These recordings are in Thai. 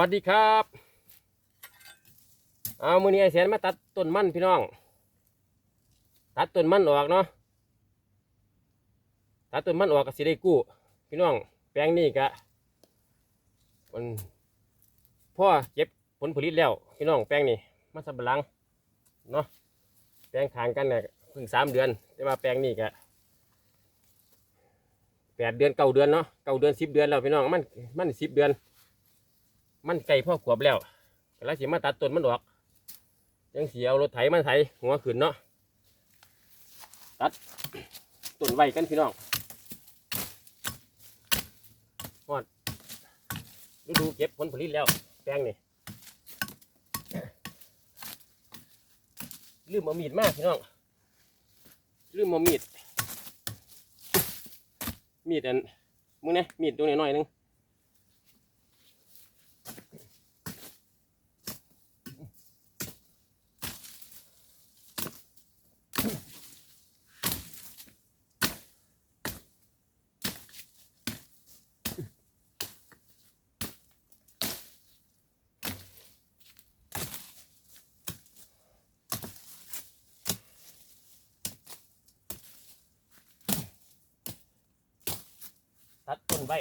วัสดีครับ เอามือนี้ไอแสนมาตัดต้นมันพี่น้อง ตัดต้นมันออกเนาะ ตัดต้นมันออกก็สิได้กู้ พี่น้อง แปลงนี้กะมันพ่อเก็บผลผลิตแล้ว พี่น้องแปลงนี้มันสำปะหลังเนาะ แปลงทางกันเนี่ยเพิ่งสามเดือน แต่ว่าแปลงนี้กะแปดเดือนเก้าเดือนเนาะเก้าเดือนสิบเดือนแล้วพี่น้องมันมันสิบเดือน มันไก่พ่อขวบแล้วแล้วสิมาตัดต้นมันออกยังเสียเอารถไถมาไถหัวขึ้นเนาะตัดต้นไว้กันพี่น้องฮอดฤดูเก็บผลผลิตแล้วแปลงนี่ลืมเอามีดมากพี่น้องลืมเอามีดมีดอันมึงเนี่ยมีดตัวน้อยๆหนึง ตัดต้นไว้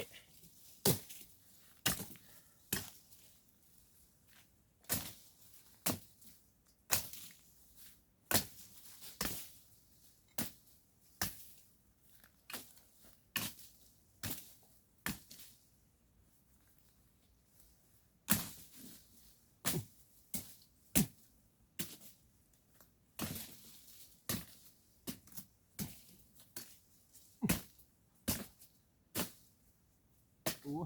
อู้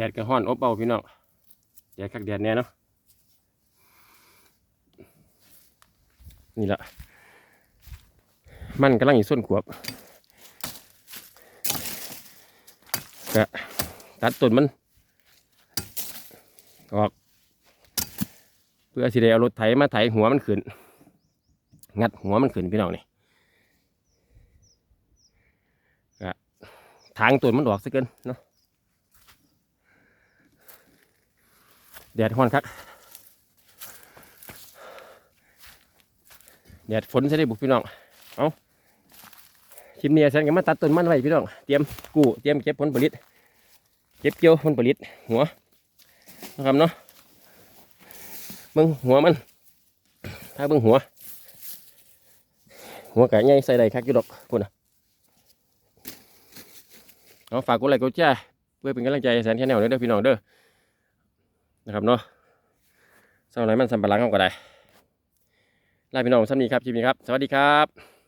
ดดก็ฮ้อนอบเอาพี่น้องแดดคักแดดแน่เนาะนี่ละมันกำลังอีส้นขวบก็ตัดต้นมัน ออก เพื่อสิได้เอารถไถมาไถหัวมันขึ้น งัดหัวมันขึ้นพี่น้องนี่ก็ทางต้นมันออกซะเกินเนาะ แดดฮ้อนครับแดดฝนใช่ได้บุกพี่น้อง เอาคลิปนี้ฉันก็มาตัดต้นมันไว้พี่น้อง เตรียมกู้ เตรียมเก็บผลผลิต เก็บเกี่ยวผลผลิต หัวนะครับเนาะเบิ่งหัวมัน ถ้าเบิ่งหัว หัวไก่ใหญ่ใส่ได้คักอยู่ดอกพุ่นน่ะเอาฝากกดไลค์กดแชร์เพื่อเป็นกำลังใจแสนแค่แนวเด้อพี่น้องเด้อ นะครับเนาะสำหรับไรมันสัมปะหลังเอาก็ได้ลาพี่น้องสำนีครับคลิปนี้ครับ สวัสดีครับ